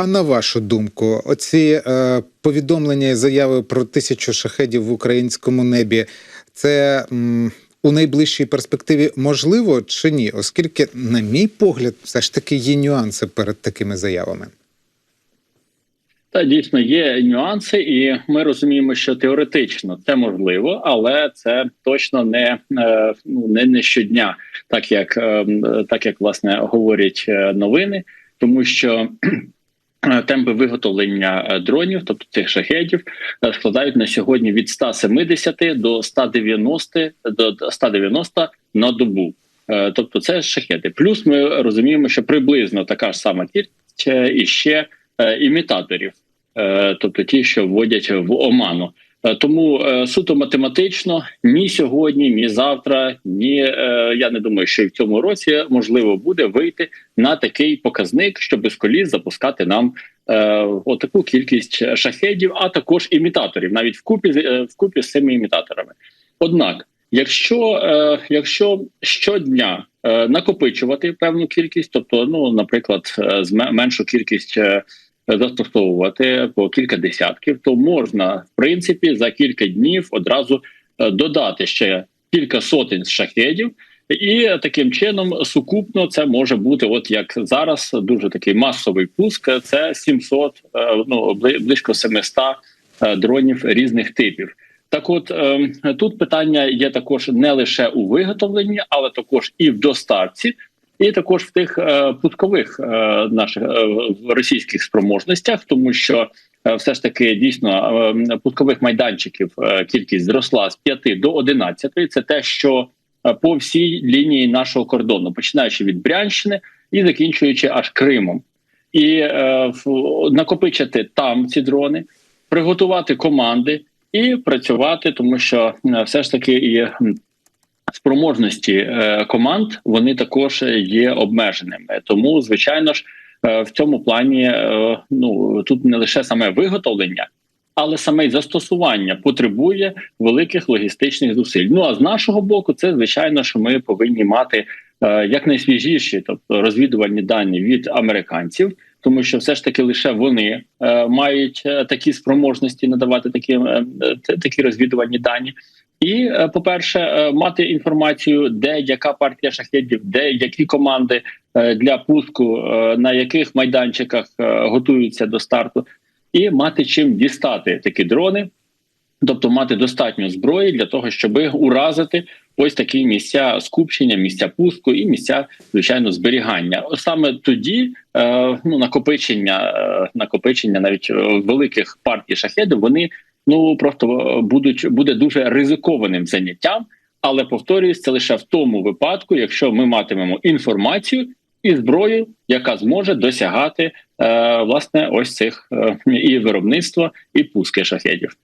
А на вашу думку, оці е, повідомлення і заяви про тисячу шахедів в українському небі, це м, у найближчій перспективі можливо чи ні? Оскільки, на мій погляд, все ж таки є нюанси перед такими заявами. Та дійсно є нюанси, і ми розуміємо, що теоретично це можливо, але це точно не е, ну не, не щодня, так як е, так як власне говорять е, новини, тому що. Темпи виготовлення е, дронів, тобто цих шахетів, е, складають на сьогодні від 170 до 190 до 190 на добу. Е, Тобто, це шахети. Плюс ми розуміємо, що приблизно така ж сама кількість е, і ще е, імітаторів, е, тобто ті, що вводять в оману. Е, Тому е, суто математично ні сьогодні, ні завтра, ні е, я не думаю, що в цьому році можливо буде вийти на такий показник, щоб без коліс запускати нам отаку кількість шахедів, а також імітаторів, навіть вкупі вкупі з цими імітаторами. Однак, якщо якщо щодня накопичувати певну кількість, тобто, ну наприклад, меншу кількість. Застосовувати по кілька десятків, то можна в принципі за кілька днів одразу е, додати ще кілька сотень шахедів, і таким чином сукупно це може бути, от як зараз, дуже такий масовий пуск. Це 700, е, ну бли- близько 700 е, дронів різних типів. Так, от тут питання є також не лише у виготовленні, але також і в доставці, і також в тих е, пускових е, наших е, російських спроможностях, тому що все ж таки дійсно пускових майданчиків кількість зросла з 5 до 11. Це те, що по всій лінії нашого кордону, починаючи від Брянщини і закінчуючи аж Кримом, і е, накопичити там ці дрони, приготувати команди і працювати, тому що все ж таки і спроможності е, команд вони також є обмеженими. Тому, звичайно ж, е, в цьому плані е, ну тут не лише саме виготовлення. Але саме й застосування потребує великих логістичних зусиль. Ну а з нашого боку, це звичайно, що ми повинні мати е, якнайсвіжіші, тобто розвідувальні дані від американців, тому що все ж таки лише вони е, мають е, такі спроможності надавати такі, е, такі розвідувальні дані. І, по-перше, мати інформацію, де яка партія шахедів, де які команди для пуску, на яких майданчиках готуються до старту, і мати чим дістати такі дрони, тобто мати достатньо зброї для того, щоб уразити ось такі місця скупчення, місця пуску і місця, звичайно, зберігання. Саме тоді е, ну накопичення, е, накопичення навіть е, великих партій шахедів, вони ну просто будуть буде дуже ризикованим заняттям. Але повторююсь, це лише в тому випадку, якщо ми матимемо інформацію і зброю, яка зможе досягати е, власне ось цих е, і виробництва, і пуски шахедів.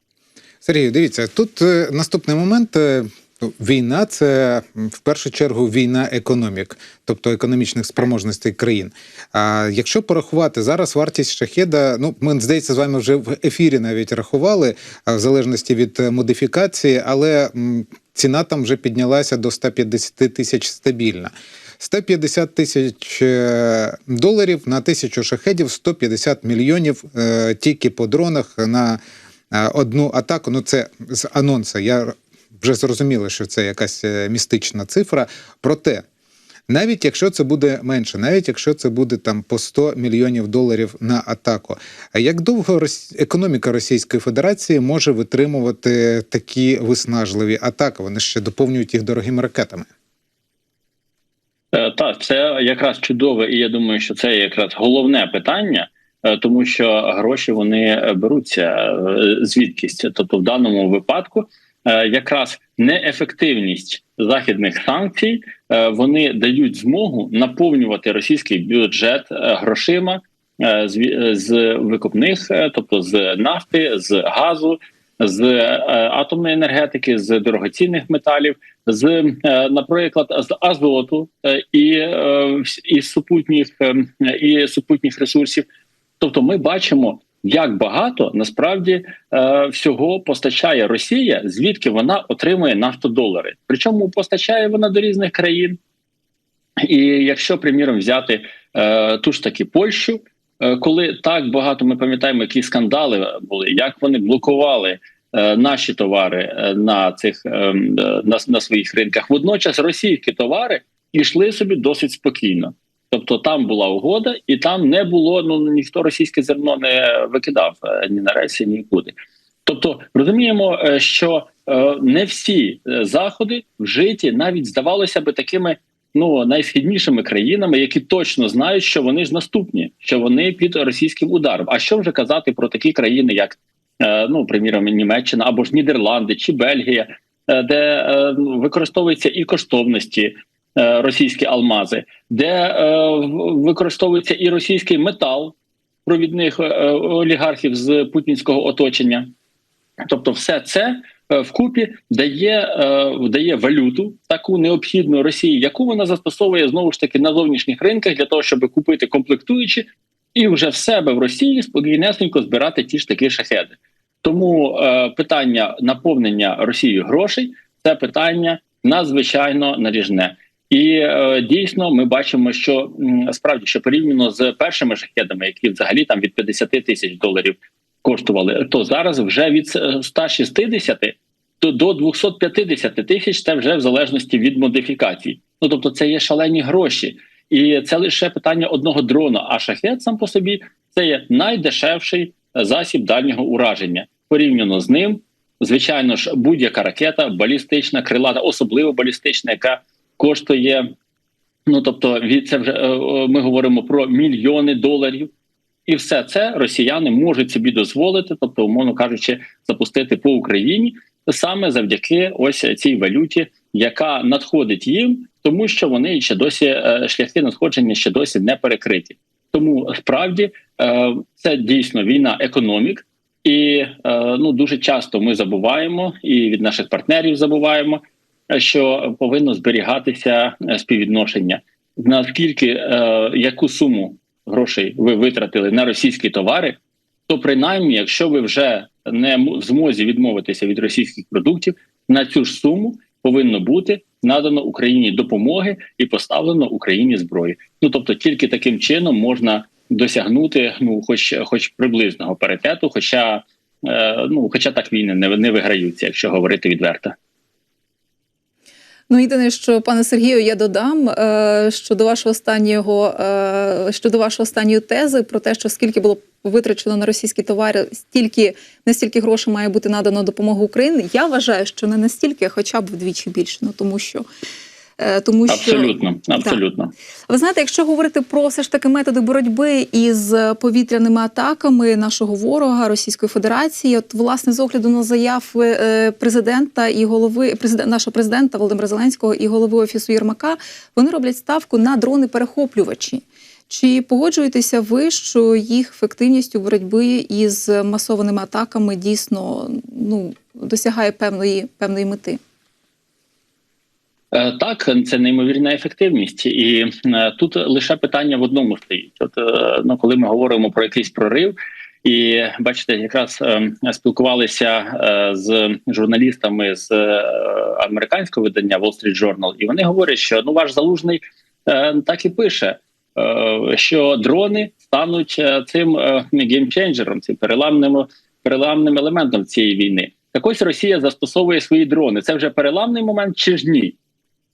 Сергію, дивіться, тут е, наступний момент. е, ну, Війна це в першу чергу війна економік, тобто економічних спроможностей країн. А якщо порахувати зараз вартість шахеда, ну ми здається, з вами вже в ефірі навіть рахували, в залежності від е, модифікації, але ціна там вже піднялася до 150 тисяч стабільна. 150 тисяч доларів на тисячу шахедів, 150 мільйонів тільки по дронах на одну атаку. Ну це з анонсу. Я вже зрозуміло, що це якась е, містична цифра. Проте, навіть якщо це буде менше, навіть якщо це буде там по 100 мільйонів доларів на атаку, як довго економіка Російської Федерації може витримувати такі виснажливі атаки? Вони ще доповнюють їх дорогими ракетами. Е, Так, це якраз чудове, і я думаю, що це якраз головне питання, тому що гроші вони е, беруться е, звідкись. Тобто, в даному випадку, е, якраз неефективність західних санкцій е, вони дають змогу наповнювати російський бюджет е, грошима е, з е, викупних, е, тобто з нафти, з газу. З е, атомної енергетики, з дорогоцінних металів, з, е, наприклад, з азоту е, і, е, і супутніх е, і супутніх ресурсів. Тобто, ми бачимо, як багато насправді е, всього постачає Росія, звідки вона отримує нафтодолари. Причому постачає вона до різних країн. І якщо, приміром, взяти е, ту ж таки Польщу, е, коли так багато ми пам'ятаємо, які скандали були, як вони блокували е, наші товари е, на цих е, на, на своїх ринках. Водночас російські товари йшли собі досить спокійно. Тобто там була угода, і там не було ну ніхто російське зерно не викидав е, ні на рейсі, ні нікуди. Тобто розуміємо, е, що е, не всі заходи вжиті навіть здавалося би такими ну найсхіднішими країнами, які точно знають, що вони ж наступні, що вони під російським ударом. А що вже казати про такі країни, як ну приміром Німеччина або ж Нідерланди чи Бельгія, де ну, використовуються і коштовності. Е, Російські алмази, де е, використовується і російський метал провідних е, олігархів з путінського оточення, тобто, все це вкупі дає, дає валюту таку необхідну Росії, яку вона застосовує знову ж таки на зовнішніх ринках для того, щоб купити комплектуючі, і вже в себе в Росії спокійнесенько збирати ті ж такі шахеди. Тому е, питання наповнення Росією грошей це питання надзвичайно наріжне. І е, дійсно ми бачимо, що справді що порівняно з першими шахедами, які взагалі там від 50 тисяч доларів коштували, то зараз вже від е, 160 то до 250 тисяч це вже в залежності від модифікацій. Ну тобто, це є шалені гроші, і це лише питання одного дрона. А шахет сам по собі це є найдешевший е, засіб дальнього ураження. Порівняно з ним, звичайно ж, будь-яка ракета, балістична, крилата, особливо балістична, яка коштує. Ну тобто, від це вже е, е, ми говоримо про мільйони доларів. І все це росіяни можуть собі дозволити, тобто, умовно кажучи, запустити по Україні саме завдяки ось цій валюті, яка надходить їм, тому що вони ще досі е, шляхи надходження ще досі не перекриті. Тому справді це дійсно війна економік, і ну дуже часто ми забуваємо, і від наших партнерів забуваємо, що повинно зберігатися е, співвідношення. Наскільки е, яку суму грошей ви витратили на російські товари, то принаймні, якщо ви вже не в змозі відмовитися від російських продуктів, на цю ж суму повинно бути надано Україні допомоги і поставлено Україні зброї. Ну тобто, тільки таким чином можна досягнути, ну, хоч хоч приблизного паритету, хоча е, ну, хоча так війни не, не виграються, якщо говорити відверто. Ну, єдине, що пане Сергію, я додам е, щодо вашого останнього е, щодо вашої останньої тези про те, що скільки було витрачено на російські товари, стільки настільки грошей має бути надано допомогу Україні. Я вважаю, що не настільки, а хоча б вдвічі більше. Ну тому що тому що Абсолютно, абсолютно. ви знаєте, якщо говорити про все ж таки методи боротьби із повітряними атаками нашого ворога Російської Федерації, от власне з огляду на заяви е, президента і голови президент, нашого президента Володимира Зеленського і голови офісу Єрмака, вони роблять ставку на дрони перехоплювачі. Чи погоджуєтеся ви, що їх ефективність у боротьбі із масованими атаками дійсно ну досягає певної певної мети? Е, Так, це неймовірна ефективність, і е, тут лише питання в одному стоїть. От е, ну, коли ми говоримо про якийсь прорив, і бачите, якраз спілкувалися з журналістами з американського видання Wall Street Journal, і вони говорять, що ну ваш залужний так і пише, що дрони стануть цим геймченджером, цим переламним переламним елементом цієї війни. Так ось Росія застосовує свої дрони. Це вже переламний момент чи ж ні?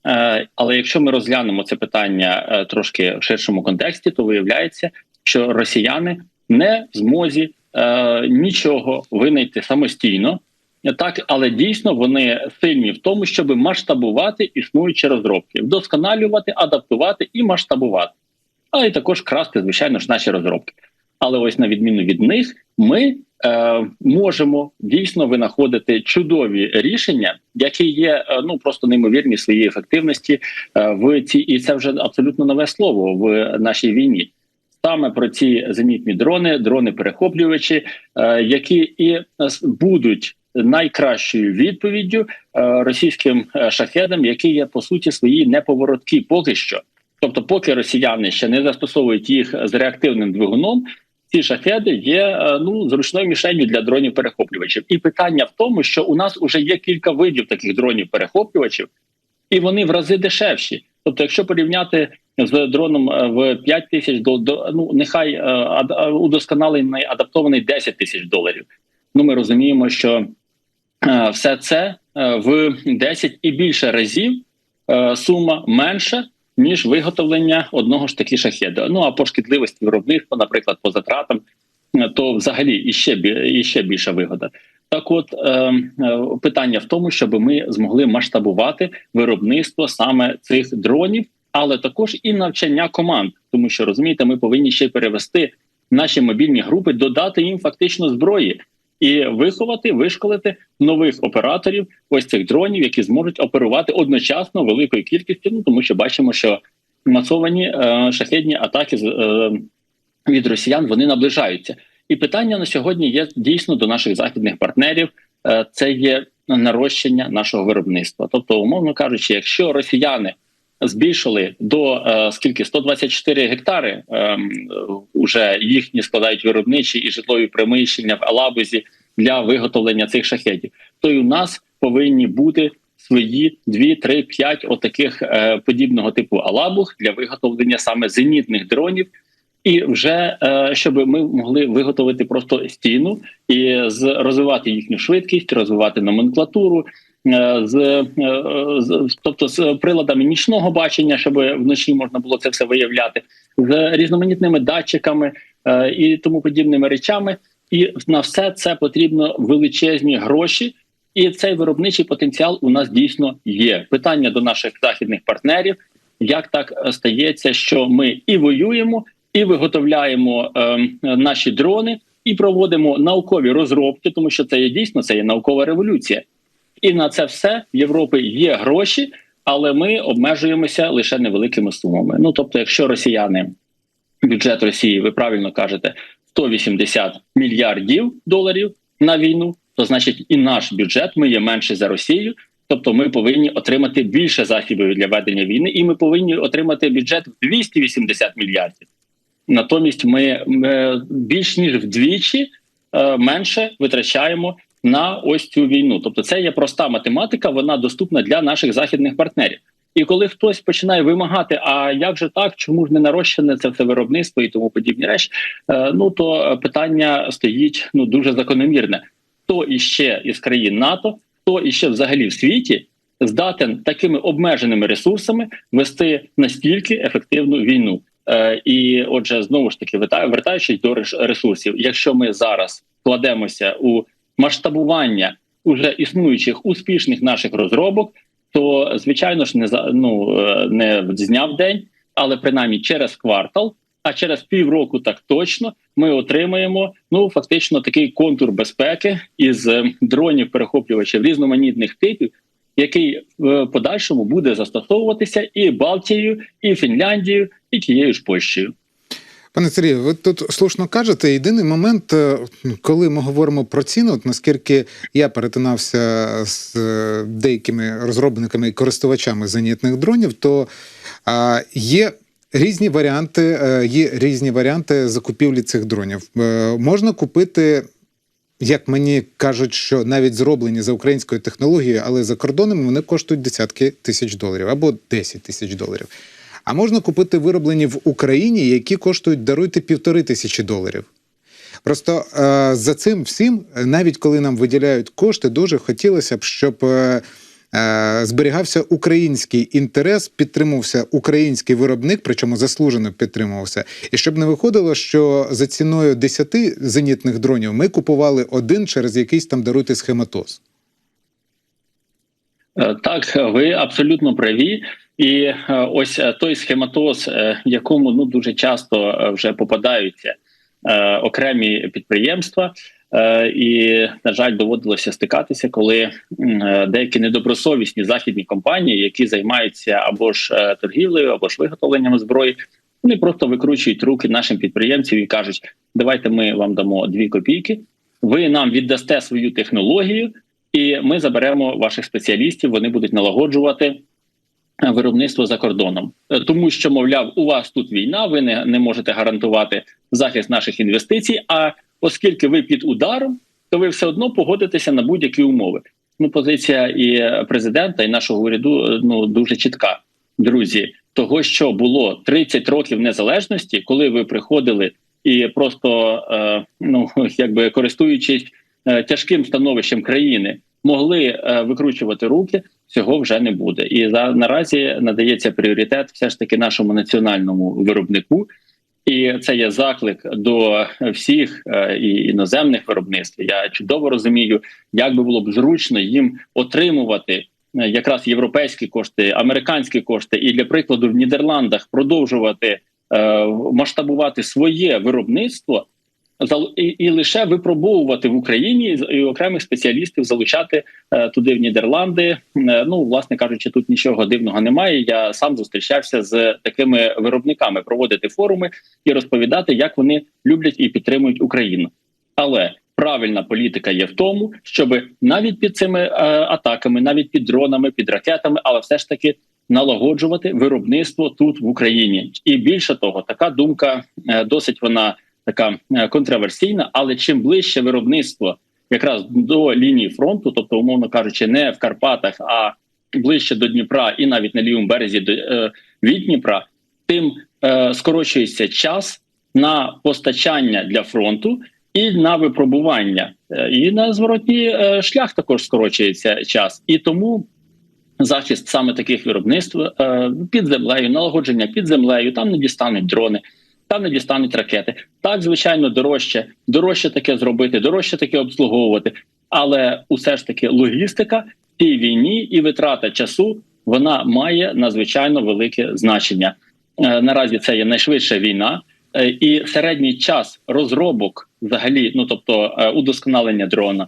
Е, Але якщо ми розглянемо це питання е, трошки в ширшому контексті, то виявляється, що росіяни не в змозі е, нічого винайти самостійно, так але дійсно вони сильні в тому, щоб масштабувати існуючі розробки, вдосконалювати, адаптувати і масштабувати, а і також красти, звичайно ж, наші розробки. Але ось на відміну від них, ми е, можемо дійсно винаходити чудові рішення, які є е, ну просто неймовірні в своїй ефективності е, в цій, і це вже абсолютно нове слово в нашій війні. Саме про ці зенітні дрони, дрони перехоплювачі, е, які і е, будуть найкращою відповіддю е, російським е, шахедам, які є по суті свої неповороткі поки що. Тобто, поки росіяни ще не застосовують їх з реактивним двигуном, ці шахеди є е, ну зручною мішенью для дронів перехоплювачів. І питання в тому, що у нас вже є кілька видів таких дронів перехоплювачів, і вони в рази дешевші. Тобто, якщо порівняти з дроном е, в 5 тисяч до, до ну нехай е, е, удосконалений адаптований 10 тисяч доларів. Ну ми розуміємо, що все це в 10 і більше разів сума менша. Ніж виготовлення одного ж таки шахеда. Ну а по шкідливості виробництва, наприклад, по затратам, то взагалі іще іще більша вигода. Так, от е, е, питання в тому, щоб ми змогли масштабувати виробництво саме цих дронів, але також і навчання команд, тому що розумієте, ми повинні ще перевести наші мобільні групи, додати їм фактично зброї і виховати, вишколити нових операторів ось цих дронів, які зможуть оперувати одночасно великою кількістю. Ну тому що бачимо, що масовані е, шахедні атаки е, від росіян вони наближаються. І питання на сьогодні є дійсно до наших західних партнерів. Е, Це є нарощення нашого виробництва. Тобто, умовно кажучи, якщо росіяни збільшили до е, скільки? 124 гектари, е, уже їхні складають виробничі і житлові приміщення в Алабузі для виготовлення цих шахетів, то й у нас повинні бути свої 2, 3, 5 отаких е, подібного типу алабух для виготовлення саме зенітних дронів. І вже е, щоб ми могли виготовити просто стіну і розвивати їхню швидкість, розвивати номенклатуру, з, е, з тобто з приладами нічного бачення, щоб вночі можна було це все виявляти, з різноманітними датчиками е, і тому подібними речами. І на все це потрібно величезні гроші. І цей виробничий потенціал у нас дійсно є. Питання до наших західних партнерів: як так е, стається, що ми і воюємо, і виготовляємо е, наші дрони, і проводимо наукові розробки, тому що це є дійсно це є наукова революція. І на це все в Європі є гроші, але ми обмежуємося лише невеликими сумами. Ну тобто, якщо росіяни бюджет Росії, ви правильно кажете, 180 мільярдів доларів на війну, то значить і наш бюджет ми є менше за Росію. Тобто, ми повинні отримати більше засобів для ведення війни, і ми повинні отримати бюджет в 280 мільярдів. Натомість, ми, більш ніж вдвічі е, менше витрачаємо на ось цю війну. Тобто, це є проста математика, вона доступна для наших західних партнерів. І коли хтось починає вимагати, а як же так, чому ж не нарощене це все виробництво і тому подібні речі, е, ну то питання стоїть ну дуже закономірне. Хто іще із країн НАТО, хто іще взагалі в світі здатен такими обмеженими ресурсами вести настільки ефективну війну? Е, і, отже, знову ж таки, вертаючись до ресурсів, якщо ми зараз вкладемося у масштабування уже існуючих успішних наших розробок, то звичайно ж не за ну е, не з дня в день, але принаймні через квартал, а через півроку так точно ми отримаємо ну фактично такий контур безпеки із е, дронів перехоплювачів різноманітних типів, який в подальшому буде застосовуватися і Балтією, і Фінляндією, і тією ж Польщею. Пане Сергію, ви тут слушно кажете. Єдиний момент, е, коли ми говоримо про ціну, от наскільки я перетинався з е, деякими розробниками і користувачами зенітних дронів, то є. Різні варіанти, е, є різні варіанти закупівлі цих дронів. Можна купити, як мені кажуть, що навіть зроблені за українською технологією, але за кордоном вони коштують десятки тисяч доларів або 10 тисяч доларів. А можна купити вироблені в Україні, які коштують даруйте півтори тисячі доларів. Просто е, за цим всім, е, навіть коли нам виділяють кошти, дуже хотілося б, щоб е, е, зберігався український інтерес, підтримувався український виробник, причому заслужено підтримувався. І щоб не виходило, що за ціною 10 зенітних дронів ми купували один через якийсь там даруйте схематоз. Е, Так, ви абсолютно праві. І е, ось е, той схематоз, е, якому ну дуже часто вже попадаються окремі підприємства, і на жаль, доводилося стикатися, коли деякі недобросовісні західні компанії, які займаються або ж торгівлею, або ж виготовленням зброї, вони просто викручують руки нашим підприємцям і кажуть: давайте ми вам дамо дві копійки, ви нам віддасте свою технологію. І ми заберемо ваших спеціалістів. Вони будуть налагоджувати виробництво за кордоном, Е, тому що мовляв, у вас тут війна, ви не, не можете гарантувати захист наших інвестицій. А оскільки ви під ударом, то ви все одно погодитеся на будь-які умови. Ну, позиція і президента, і нашого уряду е, ну дуже чітка. друзі, того, що було 30 років незалежності, коли ви приходили і просто е, ну якби користуючись е, тяжким становищем країни, могли е, викручувати руки. Цього вже не буде, і за наразі надається пріоритет все ж таки нашому національному виробнику. І це є заклик до всіх е, і іноземних виробництв. Я чудово розумію, як би було б зручно їм отримувати е, якраз європейські кошти, американські кошти, і для прикладу в Нідерландах продовжувати е, масштабувати своє виробництво і, і лише випробовувати в Україні і- окремих спеціалістів залучати е, туди в Нідерланди. Е, ну, власне кажучи, тут нічого дивного немає. Я сам зустрічався з такими виробниками, проводити форуми і розповідати, як вони люблять і підтримують Україну. Але правильна політика є в тому, щоб навіть під цими е, атаками, навіть під дронами, під ракетами, але все ж таки налагоджувати виробництво тут в Україні. І більше того, така думка е, досить вона така е, контроверсійна. Але чим ближче виробництво якраз до лінії фронту, тобто, умовно кажучи, не в Карпатах, а ближче до Дніпра і навіть на лівому березі до е, від Дніпра, тим е, скорочується час на постачання для фронту і на випробування, і на зворотній шлях також скорочується час, і тому. Захист саме таких виробництв під землею, налагодження під землею, там не дістануть дрони, там не дістануть ракети. Так, звичайно, дорожче, дорожче таке зробити, дорожче таке обслуговувати. Але усе ж таки логістика цій війні і витрата часу вона має надзвичайно велике значення. Е, Наразі це є найшвидша війна, е, і середній час розробок, взагалі, ну тобто е, удосконалення дрона,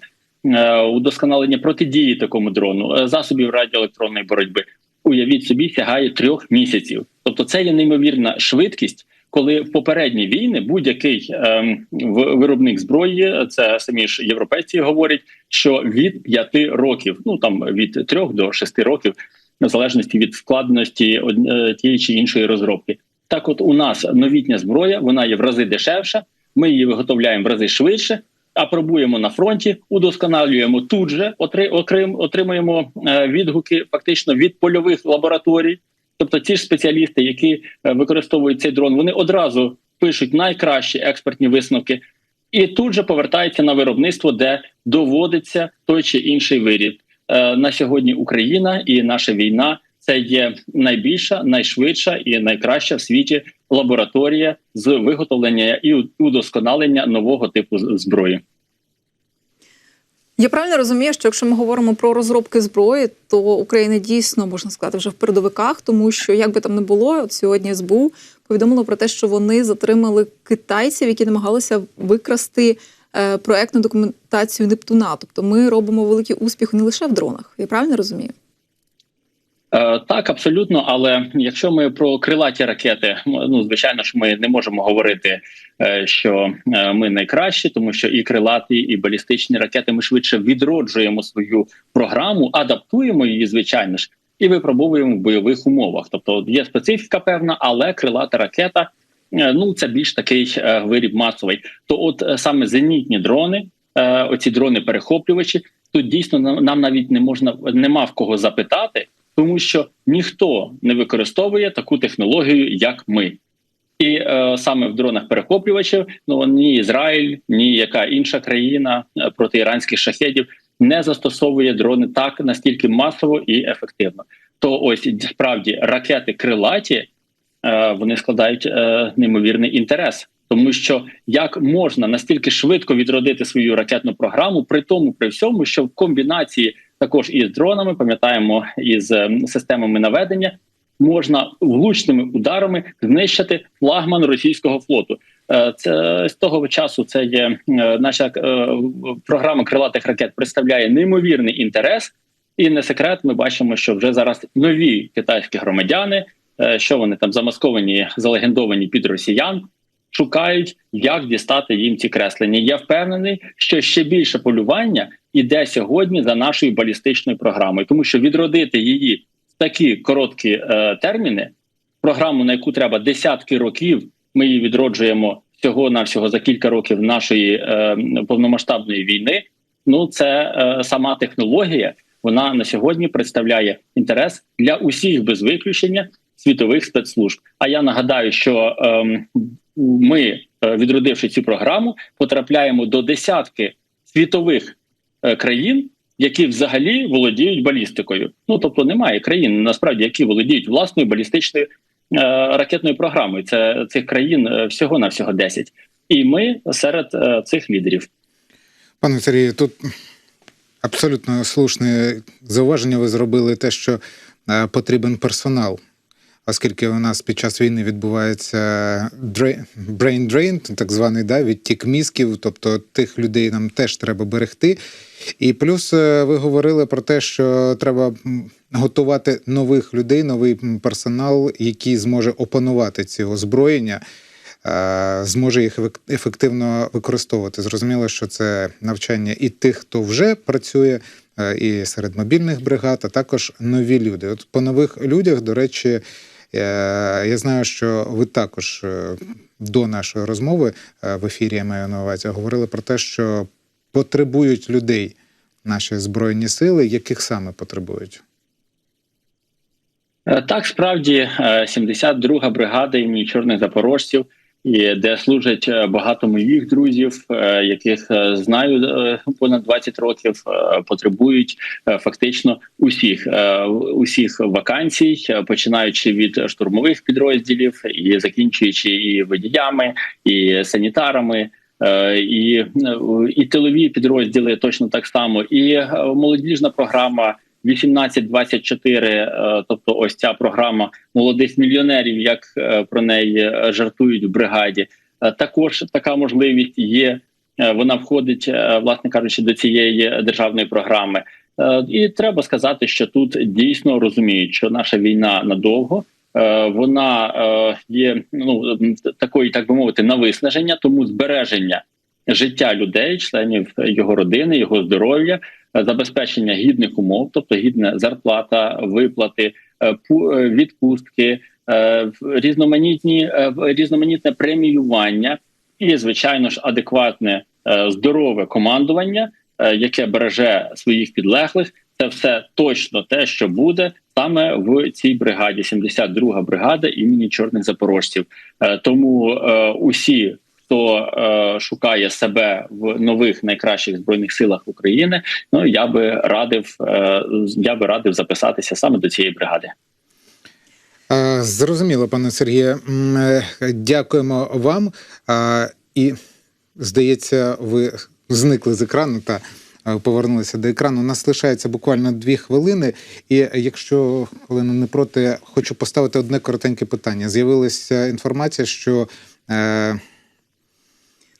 удосконалення протидії такому дрону, засобів радіоелектронної боротьби. Уявіть собі, сягає трьох місяців. Тобто, це є неймовірна швидкість, коли в попередні війни будь-який ем, виробник зброї, це самі ж європейці говорять, що від п'яти років, ну там від трьох до шести років, в залежності від складності од- е, тієї чи іншої розробки. Так, от у нас новітня зброя, вона є в рази дешевша. Ми її виготовляємо в рази швидше, апробуємо на фронті, удосконалюємо тут же, отримуємо е, відгуки фактично від польових лабораторій. Тобто, ті ж спеціалісти, які е, використовують цей дрон, вони одразу пишуть найкращі експертні висновки, і тут же повертаються на виробництво, де доводиться той чи інший виріб. Е, на сьогодні Україна і наша війна це є найбільша, найшвидша і найкраща в світі лабораторія з виготовлення і удосконалення нового типу зброї. Я правильно розумію, що якщо ми говоримо про розробки зброї, то Україна дійсно можна сказати вже в передовиках, тому що як би там не було, от сьогодні СБУ повідомило про те, що вони затримали китайців, які намагалися викрасти е, проектну документацію Нептуна. Тобто ми робимо великий успіх не лише в дронах. Я правильно розумію? Е, Так, абсолютно. Але якщо ми про крилаті ракети, ну звичайно ж, ми не можемо говорити, е, що е, ми найкращі, тому що і крилаті, і балістичні ракети ми швидше відроджуємо свою програму, адаптуємо її, звичайно ж, і випробовуємо в бойових умовах. Тобто є специфіка певна, але крилата ракета. Ну, це більш такий виріб масовий. То, от саме зенітні дрони, оці дрони-перехоплювачі, тут дійсно нам навіть не можна нема в кого запитати, тому що ніхто не використовує таку технологію, як ми. І е, саме в дронах перехоплювачів ну ні Ізраїль, ні яка інша країна е, проти іранських шахедів не застосовує дрони так настільки масово і ефективно. То ось справді ракети крилаті е, вони складають е, неймовірний інтерес, тому що як можна настільки швидко відродити свою ракетну програму, при тому при всьому, що в комбінації також із дронами, пам'ятаємо, із е, системами наведення можна влучними ударами знищити флагман російського флоту. Е, Це з того часу це є е, наша е, програма крилатих ракет представляє неймовірний інтерес, і не секрет. Ми бачимо, що вже зараз нові китайські громадяни, що вони там замасковані, залегендовані під росіян, шукають, як дістати їм ці креслення. Я впевнений, що ще більше полювання іде сьогодні за нашою балістичною програмою, тому що відродити її в такі короткі е, терміни, програму, на яку треба десятки років, ми її відроджуємо всього навсього за кілька років нашої е, повномасштабної війни. Ну це е, сама технологія, вона на сьогодні представляє інтерес для усіх без виключення світових спецслужб. А я нагадаю, що ем, ми, е, відродивши цю програму, потрапляємо до десятки світових е, країн, які взагалі володіють балістикою. Ну тобто немає країн насправді, які володіють власною балістичною е, ракетною програмою. Це цих країн всього на всього 10. І ми серед е, цих лідерів. Пане Сергію, тут абсолютно слушне зауваження ви зробили те, що е, потрібен персонал. Оскільки у нас під час війни відбувається brain drain, так званий да, відтік мізків, тобто тих людей нам теж треба берегти. І плюс е, ви говорили про те, що треба готувати нових людей, новий персонал, який зможе опанувати ці озброєння, е, зможе їх ефек- ефективно використовувати. Зрозуміло, що це навчання і тих, хто вже працює, е, і серед мобільних бригад, а також нові люди. От по нових людях, до речі, я знаю, що ви також е, до нашої розмови е, в ефірі я маю на увазі говорили про те, що потребують людей наші збройні сили, яких саме потребують. Е, Так, справді, е, 72-га бригада імені чорних запорожців, і де служать е, багато моїх друзів, е, яких е, знаю понад 20 років, потребують фактично усіх усіх вакансій, починаючи від штурмових підрозділів і закінчуючи і водіями, і санітарами. І, і тилові підрозділи точно так само, і молодіжна програма 18-24, е, тобто ось ця програма молодих мільйонерів, як е, про неї е, жартують в бригаді. Також така можливість є. Вона входить, власне кажучи, до цієї державної програми. І треба сказати, що тут дійсно розуміють, що наша війна надовго. Вона є ну такої, так би мовити, на виснаження, тому збереження життя людей, членів його родини, його здоров'я, забезпечення гідних умов, тобто гідна зарплата, виплати, е, е, відпустки, е, різноманітні різноманітне преміювання і, звичайно ж, адекватне здорове командування, яке береже своїх підлеглих. Це все точно те, що буде саме в цій бригаді, 72-га бригада імені чорних запорожців. Тому усі, хто е, шукає себе в нових найкращих збройних силах України, ну я би радив, е, я би радив записатися саме до цієї бригади. Е, Зрозуміло, пане Сергію. Е, Дякуємо вам. І здається, ви зникли з екрану та е, повернулися до екрану. У нас лишається буквально дві хвилини. І якщо хвилина не проти, хочу поставити одне коротеньке питання. З'явилася інформація, що.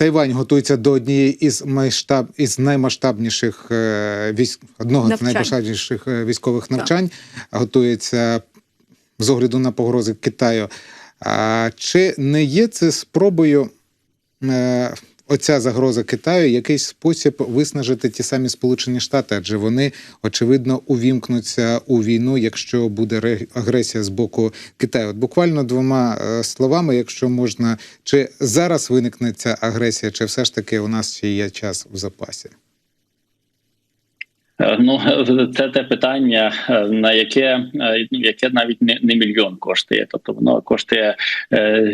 Тайвань готується до однієї із масштаб із наймасштабніших е, військ одного Навчань. з наймасштабніших е, військових навчань. Готується з огляду на погрози Китаю. А чи не є це спробою е, оця загроза Китаю якийсь спосіб виснажити ті самі Сполучені Штати? Адже вони очевидно увімкнуться у війну, якщо буде ре- агресія з боку Китаю? От буквально двома е, словами, якщо можна, чи зараз виникне ця агресія, чи все ж таки у нас ще є час в запасі? Е, Ну це те питання, е, на яке е, ну, яке навіть не, не мільйон коштує, тобто воно коштує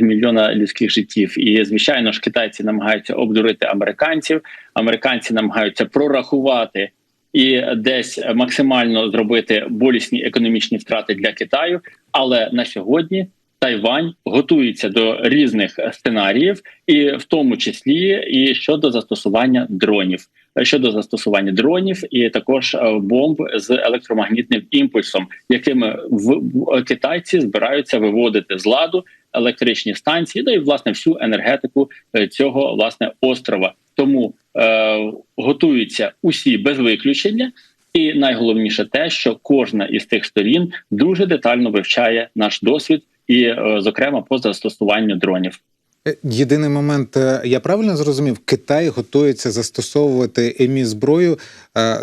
мільйона людських життів. І звичайно ж, китайці намагаються обдурити американців. Американці намагаються прорахувати і десь максимально зробити болісні економічні втрати для Китаю. Але на сьогодні Тайвань готується до різних сценаріїв, і в тому числі і щодо застосування дронів. Щодо застосування дронів і також е, бомб з електромагнітним імпульсом, якими в китайці збираються виводити з ладу електричні станції, да і власне всю енергетику е, цього власне острова. Тому е, готуються усі без виключення. І найголовніше те, що кожна із тих сторін дуже детально вивчає наш досвід, і, е, зокрема, по застосуванню дронів. Е, Єдиний момент, е, я правильно зрозумів, Китай готується застосовувати ЕМІ зброю,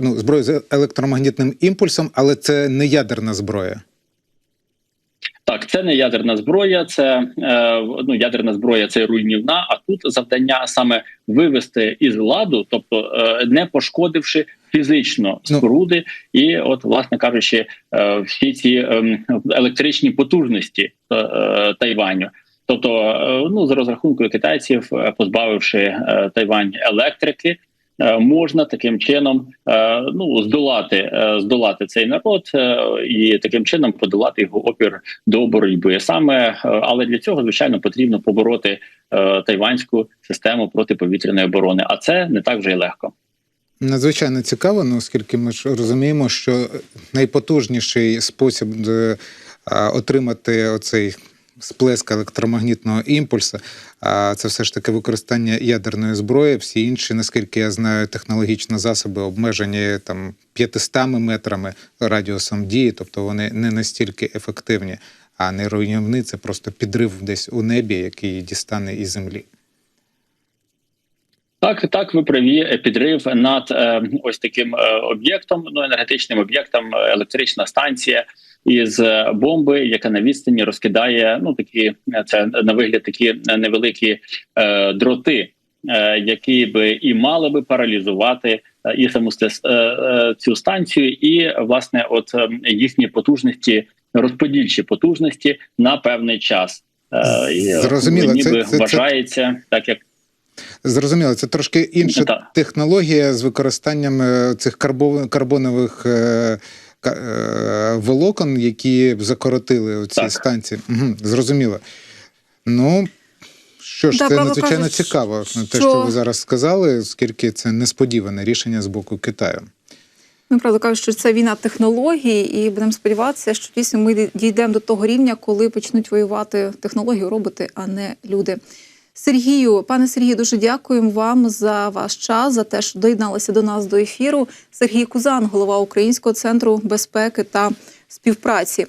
ну зброю з електромагнітним імпульсом, але це не ядерна зброя. Так, це не ядерна зброя, це е, ну ядерна зброя це руйнівна. А тут завдання саме вивести із ладу, тобто е, не пошкодивши фізично Ну. споруди, і от, власне кажучи, е, всі ці е, електричні потужності е, е, Тайваню. Тобто, ну з розрахункою китайців, позбавивши Тайвань електрики, можна таким чином е, ну здолати е, здолати цей народ е, і таким чином подолати його опір до боротьби. Саме е, але для цього звичайно потрібно побороти е, тайванську систему протиповітряної оборони. А це не так вже й легко. Надзвичайно цікаво, ну, оскільки ми ж розуміємо, що найпотужніший спосіб е, отримати оцей сплеск електромагнітного імпульсу, а це все ж таки використання ядерної зброї. Всі інші, наскільки я знаю, технологічні засоби обмежені там 500 метрами радіусом дії, тобто вони не настільки ефективні, а не це просто підрив десь у небі, який дістане із землі. Так, так, ви праві. Підрив над е, ось таким е, об'єктом, ну енергетичним об'єктом, е, електрична станція із е, бомби, яка на відстані розкидає. Ну такі е, це на вигляд такі е, невеликі е, дроти, е, які би і мали би паралізувати е, і саму е, цю станцію, і власне, от е, їхні потужності, розподільчі потужності на певний час. Е, Зрозуміло, ніби це- це- це- вважається так, як Зрозуміло, це трошки інша Так. технологія з використанням цих карбо- карбонових ка- волокон, які закоротили ці Так. станції. Угу, зрозуміло. Ну. Що ж, Да, це надзвичайно кажуть, цікаво, те, що- що ви зараз сказали, оскільки це несподіване рішення з боку Китаю. Ну, правда кажуть, що це війна технологій, і будемо сподіватися, що дійсно ми дійдемо до того рівня, коли почнуть воювати технології, роботи, а не люди. Сергію, пане Сергію, дуже дякуємо вам за ваш час, за те, що доєдналися до нас до ефіру. Сергій Кузан, голова Українського центру безпеки та співпраці.